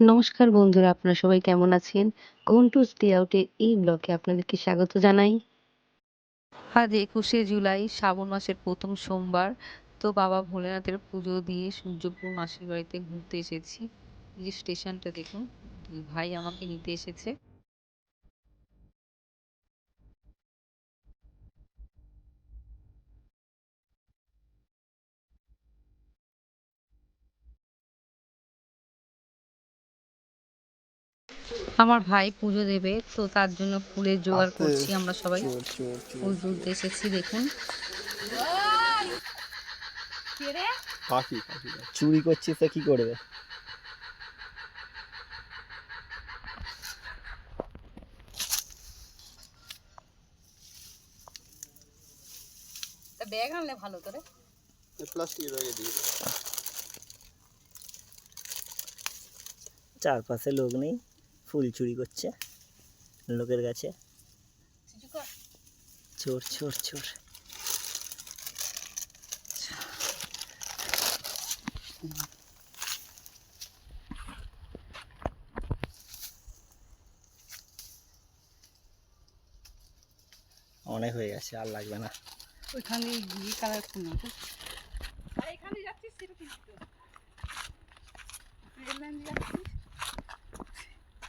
নমস্কার বন্ধুরা, আপনারা সবাই কেমন আছেন? ঘন্টু ডে আউটের এই ব্লগে আপনাদেরকে স্বাগত জানাই। আজ একুশে জুলাই, শ্রাবণ মাসের প্রথম সোমবার তো বাবা ভোলেনাথের পুজো দিয়ে সূর্যপুর মাসির বাড়িতে ঘুরতে এসেছি যে স্টেশনটা দেখুন ভাই আমাকে নিতে এসেছে আমার ভাই পুজো দেবে তো তার জন্য ফুলের জোগাড় করছি আমরা সবাই। ফুল তুলতে এসেছি দেখুন। পাখি পাখি চুরি করছিস তো কি করবে? ব্যাগ আনলে ভালো করে প্লাস্টিকের ব্যাগে দিয়ে চারপাশে লোক নেই। ফুল চুরি করছে লোকের কাছে। চোর চোর চোর অনেক হয়ে গেছে আর লাগবে না। ওইখানে গিয়ে কালার খুলুন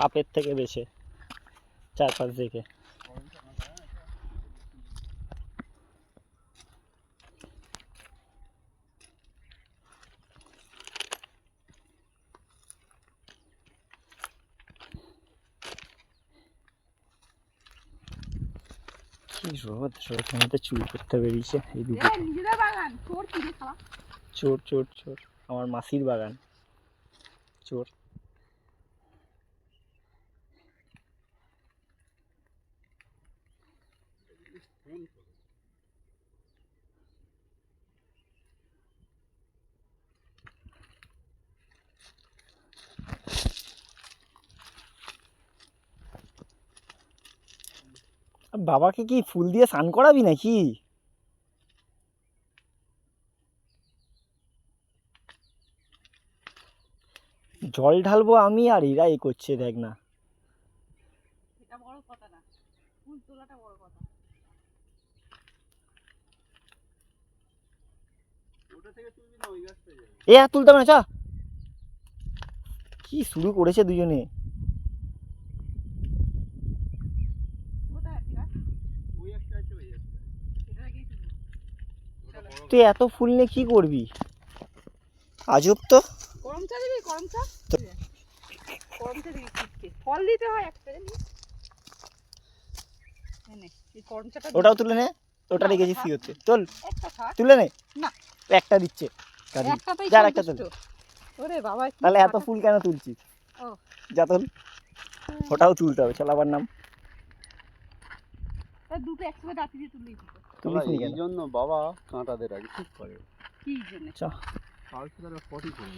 সাপের থেকে বেছে চারপাশ দিকে। কি রোদ রোদের মধ্যে চুরি করতে বেরিয়েছে এই দুটো চোর চোর চোর আমার মাসির বাগান। চোর। বাবাকে কি ফুল দিয়ে স্নান করাবি নাকি? জল ঢালবো আমি আর এরা এ করছে দেখ না। এটা বড় কথা না। ফুল তোলাটা বড় কথা। এ আর তুলতে হবে না চ। কি শুরু করেছে দুজনে কোথায় আছে গাছ? এটা রেখেই তুলবো। তুই এত ফুল নিয়ে কি করবি? আজব তো। গরম চা দিবি? গরম চা গরম চা দিবি ফল দিতে হয় একটা। ওটাও তুলে নে। ওটা রেখেছিস কি। হচ্ছে চল তুলে নে। না। একটা দিচ্ছে। যার একটা সন্তুষ্ট। ওরে বাবা তাহলে এত ফুল কেন তুলছিস? যা তোল। ওটাও তুলতে হবে চল আবার নাম। দুটো একসাথে দাঁতি দিয়ে তুললেই। তুলিস নি এই জন্য বাবা কাঁটাদের আগে ঠিক করে। কি জন্য? চ। কালকে পটি করে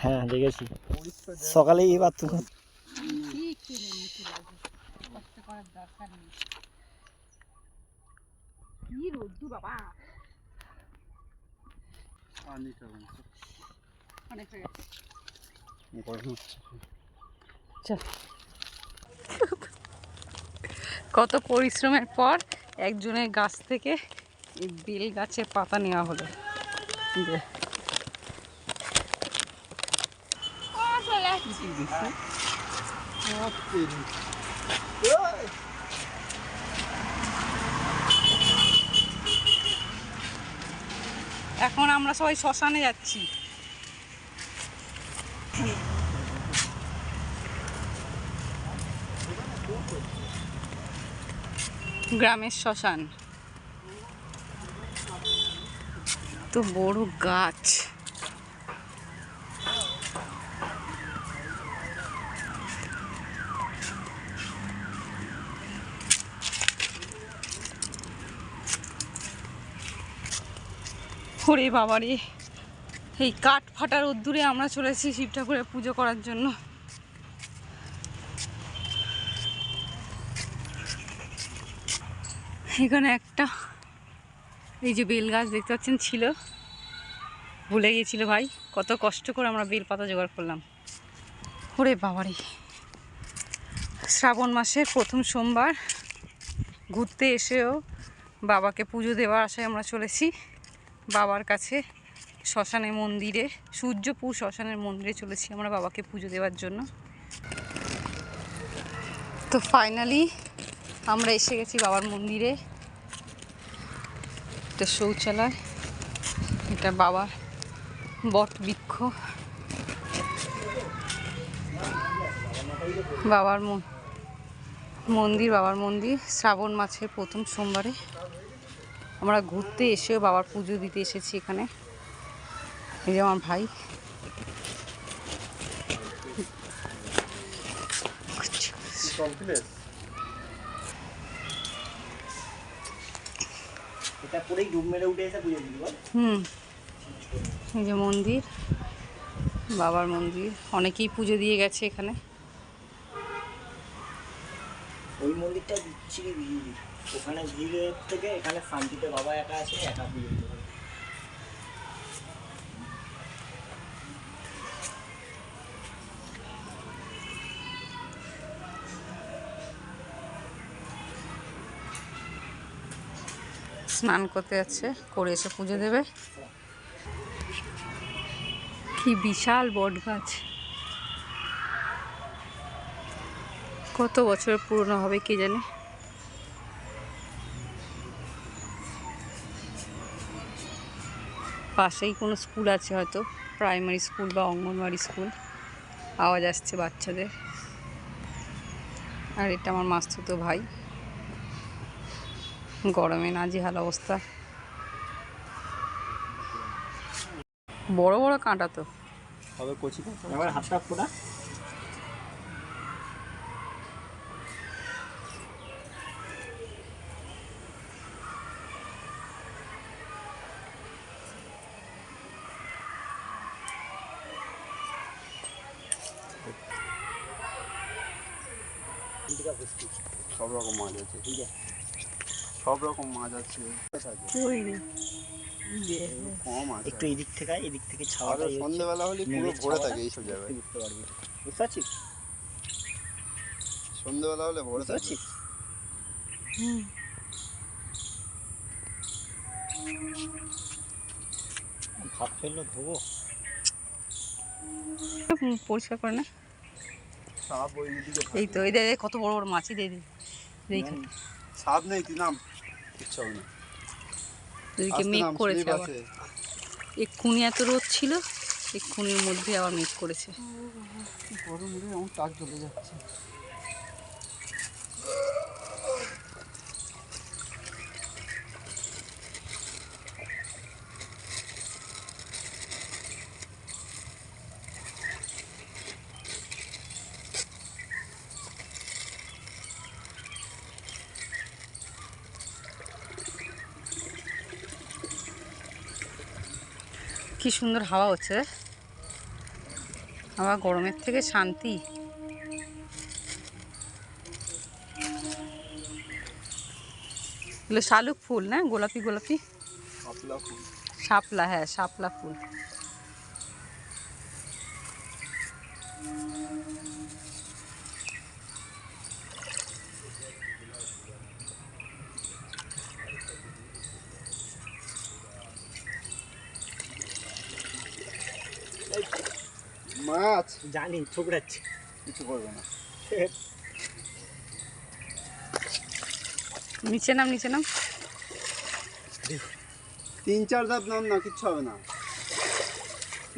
হ্যাঁ দেখেছি। ঠিক কষ্ট করার দরকার নেই। কি রোদ্দু বাবা। অনেক হয়ে গেছে। গরম কত পরিশ্রমের পর একজনের গাছ থেকে বেল গাছের পাতা নেওয়া হলো। এখন আমরা সবাই শ্মশানে যাচ্ছি। গ্রামের শ্মশান। তো বড় গাছ। ওরে বাবারে, এই কাঠ ফাটার রোদ্দুরে আমরা চলেছি শিব ঠাকুরের পুজো করার জন্য। এখানে একটা, এই যে বেল গাছ দেখতে পাচ্ছেন, ছিল। ভুলে গিয়েছিল ভাই, কত কষ্ট করে আমরা বেল পাতা জোগাড় করলাম। ওরে বাবারে। শ্রাবণ মাসের প্রথম সোমবার ঘুরতে এসেও বাবাকে পুজো দেওয়ার আশায় আমরা চলেছি। বাবার কাছে শ্মশানে মন্দিরে, সূর্যপুর শ্মশানের মন্দিরে চলেছি আমরা বাবাকে পুজো দেওয়ার জন্য। তো ফাইনালি আমরা এসে গেছি বাবার মন্দিরে। এটা শৌচালয়। এটা বাবার বট বৃক্ষ। বাবার মন- মন্দির, বাবার মন্দির, শ্রাবণ মাসের প্রথম সোমবারে। আমরা ঘুরতে এসেও বাবার পুজো দিতে এসেছি এখানে। এই যে আমার ভাই। কমপ্লিট এটা করেই ডুব মেরে উঠে এসে পুজো দিবি হুম। এই যে মন্দির বাবার মন্দির অনেকেই পুজো দিয়ে গেছে এখানে। ওই মন্দিরটা বিচ্ছিরি ভিড় ওখানে ভিড়ের থেকে এখানে শান্তিতে বাবা একা আছে একা পুজো স্নান করতে যাচ্ছে, করে এসে পুজো দেবে। কি বিশাল বট গাছ। কত বছর পুরনো হবে কে জানে। পাশেই কোনো স্কুল আছে হয়তো, প্রাইমারি স্কুল বা অঙ্গনওয়াড়ি স্কুল। আওয়াজ আসছে বাচ্চাদের। আর এটা আমার মাস্তুতো ভাই। গরমে নাজেহাল অবস্থা। বড় বড় কাঁটা তো। হবে এবার সব রকম মাছ আছে, ঠিক আছে? সব রকম মাছ আছে। কম আছে। একটু এদিক থেকে এদিক থেকে ছাওয়াটা ইয়ে সন্ধ্যেবেলা হলে পুরো ভরে থাকে এইসব জায়গায়। বুঝতে পারবি বুঝতে পারছিস? সন্ধ্যেবেলা হলে ভরে থাকে। পারছিস ভাত ফেলল ধোবো। পরিষ্কার করে না। এই তো এই দেখে কত বড় বড় মাছই দিয়ে দিই সাপ নেই তুই নাম। কিচ্ছু হবে না। এদিকে মেঘ করেছে আবার। এক্ষুনি এত রোদ ছিল এক্ষুনির মধ্যে আবার মেঘ করেছে। গরম আমার টাক জ্বলে যাচ্ছে। কি সুন্দর হাওয়া হচ্ছে। আবার গরমের থেকে শান্তি। এগুলো শালুক ফুল না? গোলাপি গোলাপি? সাপলা শাপলা হ্যাঁ শাপলা ফুল। মাছ জানি ঠুকরাচ্ছে। কিছু করবে না। নিচে নাম নিচে নাম। তিন চার ধাপ নাম না কিচ্ছু হবে না।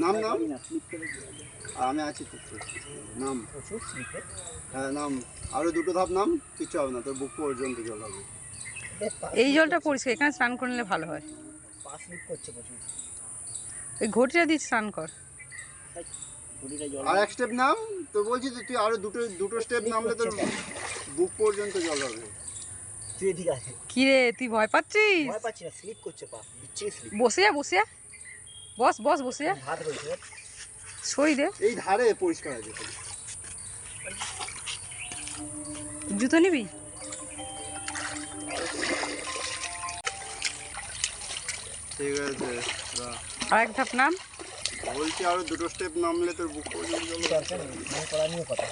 নাম নাম। আর আমি আছি নাম? হ্যাঁ নাম। আরও দুটো ধাপ নাম কিচ্ছু হবে না। তোর বুক পর্যন্ত জল হবে এই জলটা পরিষ্কার এখানে স্নান করে নিলে ভালো হয়। ওই ঘটিটা দিয়ে স্নান কর। আর এক স্টেপ নাম তো বলছি তো তুই আরও দুটো দুটো স্টেপ নামলে তোর বুক পর্যন্ত জল হবে। তুই ঠিক আছে কি রে তুই ভয় পাচ্ছিস? ভয় পাচ্ছি না স্লিপ করছে পা বিচ্ছিরি স্লিপ বসে যা বসে যা। বস বস বসে যা। হাত রয়েছে। সই দে। এই ধারে পরিষ্কার আছে। জুতো নিবি? ঠিক আছে রাখ। আর এক ধাপ নাম। বলছি আরও দুটো স্টেপ নামলে তোর বুক পর্যন্ত জল হবে দরকার নেই স্নান করা নিয়ে কথা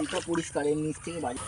এইটা পরিষ্কার, এর নিচ থেকে বাড়ি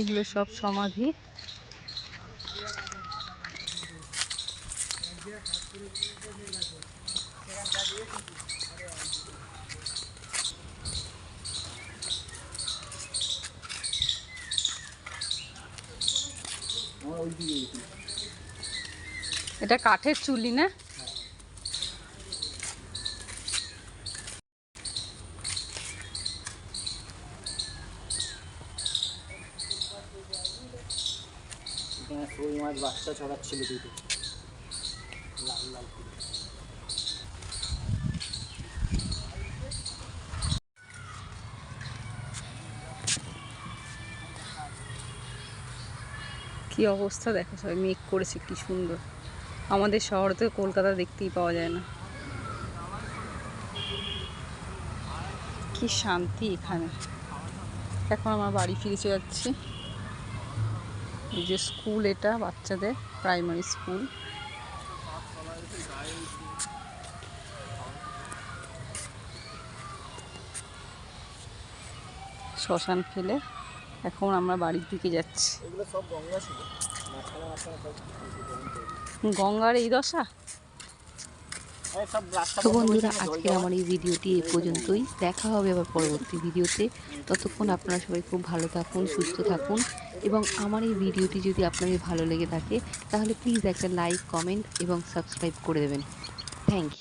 এগুলো সব সমাধি। এটা কাঠের চুলি না মাছ বাচ্চা ছড়াচ্ছিল দুটো। লাল লাল। কি অবস্থা দেখো সবাই, মেঘ করেছে কি সুন্দর। আমাদের শহর তো কলকাতা দেখতেই পাওয়া যায় না। কি শান্তি এখানে। এখন আমার বাড়ি ফিরে যাচ্ছি। এই যে স্কুল এটা বাচ্চাদের প্রাইমারি স্কুল শ্মশান ফেলে এখন আমরা বাড়ির দিকে যাচ্ছি। গঙ্গার এই দশা? তো বন্ধুরা আজকে আমার এই ভিডিওটি এ পর্যন্তই। দেখা হবে আবার পরবর্তী ভিডিওতে। ততক্ষণ আপনারা সবাই খুব ভালো থাকুন, সুস্থ থাকুন এবং আমার এই ভিডিওটি যদি আপনাদের ভালো লেগে থাকে, তাহলে প্লিজ একটা লাইক কমেন্ট এবং সাবস্ক্রাইব করে দেবেন। Thank you